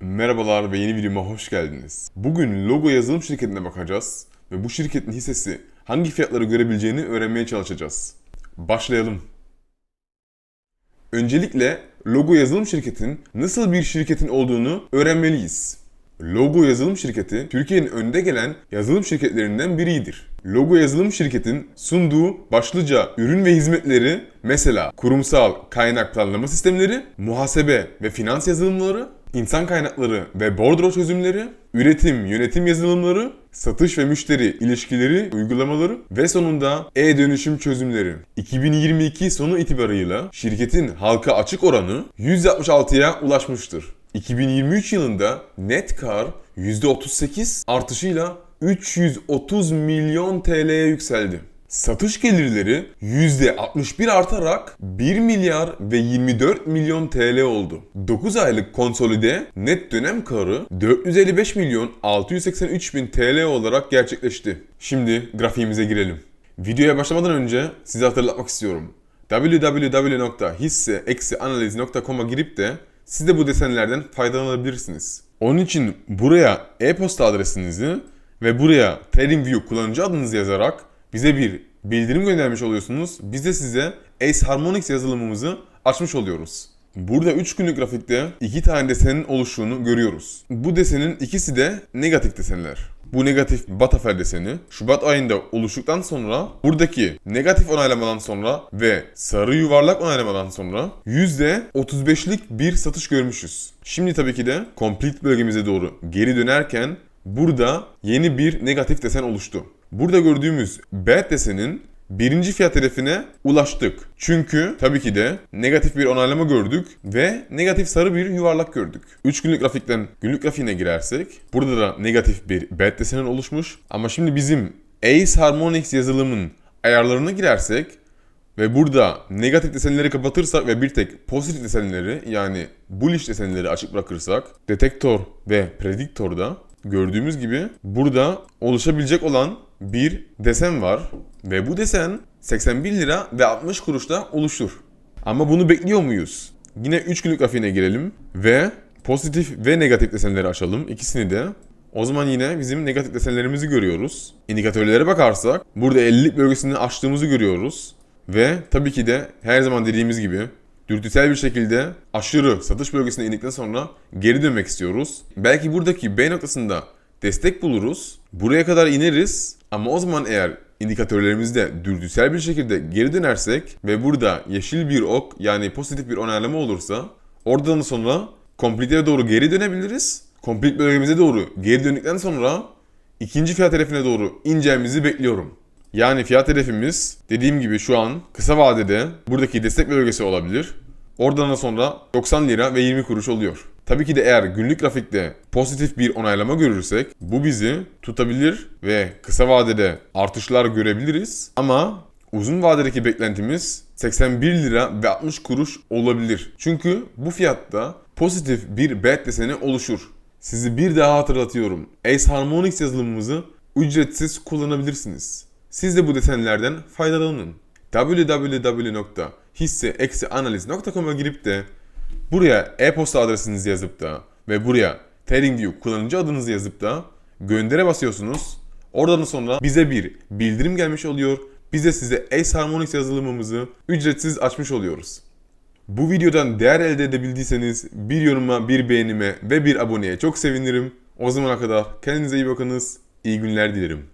Merhabalar ve yeni videoma hoş geldiniz. Bugün logo yazılım şirketine bakacağız ve bu şirketin hissesi hangi fiyatları görebileceğini öğrenmeye çalışacağız. Başlayalım. Öncelikle logo yazılım şirketinin nasıl bir şirketin olduğunu öğrenmeliyiz. Logo yazılım şirketi Türkiye'nin önde gelen yazılım şirketlerinden biridir. Logo yazılım şirketin sunduğu başlıca ürün ve hizmetleri mesela kurumsal kaynak planlama sistemleri, muhasebe ve finans yazılımları, insan kaynakları ve bordro çözümleri, üretim yönetim yazılımları, satış ve müşteri ilişkileri uygulamaları ve sonunda e-dönüşüm çözümleri. 2022 sonu itibarıyla şirketin halka açık oranı 166'ya ulaşmıştır. 2023 yılında net kar %38 artışıyla 330 milyon TL'ye yükseldi. Satış gelirleri %61 artarak 1 milyar ve 24 milyon TL oldu. 9 aylık konsolide net dönem karı 455 milyon 683 bin TL olarak gerçekleşti. Şimdi grafiğimize girelim. Videoya başlamadan önce size hatırlatmak istiyorum. www.hisse-analiz.com'a girip de siz de bu desenlerden faydalanabilirsiniz. Onun için buraya e-posta adresinizi ve buraya TradingView kullanıcı adınızı yazarak bize bir bildirim göndermiş oluyorsunuz. Biz de size Ace Harmonix yazılımımızı açmış oluyoruz. Burada 3 günlük grafikte iki tane desenin oluştuğunu görüyoruz. Bu desenin ikisi de negatif desenler. Bu negatif Batafer deseni Şubat ayında oluştuktan sonra buradaki negatif onaylamadan sonra ve sarı yuvarlak onaylamadan sonra %35'lik bir satış görmüşüz. Şimdi tabii ki de complete bölgemize doğru geri dönerken burada yeni bir negatif desen oluştu. Burada gördüğümüz bad desenin birinci fiyat hedefine ulaştık. Çünkü tabii ki de negatif bir onaylama gördük ve negatif sarı bir yuvarlak gördük. 3 günlük grafikten günlük grafiğine girersek burada da negatif bir bad oluşmuş. Ama şimdi bizim Ace Harmonix yazılımın ayarlarına girersek ve burada negatif desenleri kapatırsak ve bir tek pozitif desenleri yani bullish desenleri açık bırakırsak detektör ve prediktorda gördüğümüz gibi burada oluşabilecek olan bir desen var ve bu desen 81 lira ve 60 kuruşta oluşur. Ama bunu bekliyor muyuz? Yine 3 günlük grafiğine girelim ve pozitif ve negatif desenleri açalım ikisini de. O zaman yine bizim negatif desenlerimizi görüyoruz. İndikatörlere bakarsak burada 50'lik bölgesini açtığımızı görüyoruz. Ve tabii ki de her zaman dediğimiz gibi dürtüsel bir şekilde aşırı satış bölgesine indikten sonra geri dönmek istiyoruz. Belki buradaki B noktasında destek buluruz. Buraya kadar ineriz ama o zaman eğer indikatörlerimizde dürtüsel bir şekilde geri dönersek ve burada yeşil bir ok yani pozitif bir onaylama olursa oradan sonra kompliteye doğru geri dönebiliriz. Komplit bölgemize doğru geri döndükten sonra ikinci fiyat hedefine doğru ineceğimizi bekliyorum. Yani fiyat hedefimiz dediğim gibi şu an kısa vadede buradaki destek bölgesi olabilir. Oradan da sonra 90 lira ve 20 kuruş oluyor. Tabii ki de eğer günlük grafikte pozitif bir onaylama görürsek bu bizi tutabilir ve kısa vadede artışlar görebiliriz. Ama uzun vadedeki beklentimiz 81 lira ve 60 kuruş olabilir. Çünkü bu fiyatta pozitif bir bet deseni oluşur. Sizi bir daha hatırlatıyorum. Ace Harmonix yazılımımızı ücretsiz kullanabilirsiniz. Siz de bu desenlerden faydalanın. www.hisse-analiz.com'a girip de buraya e-posta adresinizi yazıp da ve buraya TradingView kullanıcı adınızı yazıp da göndere basıyorsunuz. Oradan sonra bize bir bildirim gelmiş oluyor. Biz de size Ace Harmonix yazılımımızı ücretsiz açmış oluyoruz. Bu videodan değer elde edebildiyseniz bir yoruma, bir beğenime ve bir aboneye çok sevinirim. O zamana kadar kendinize iyi bakınız. İyi günler dilerim.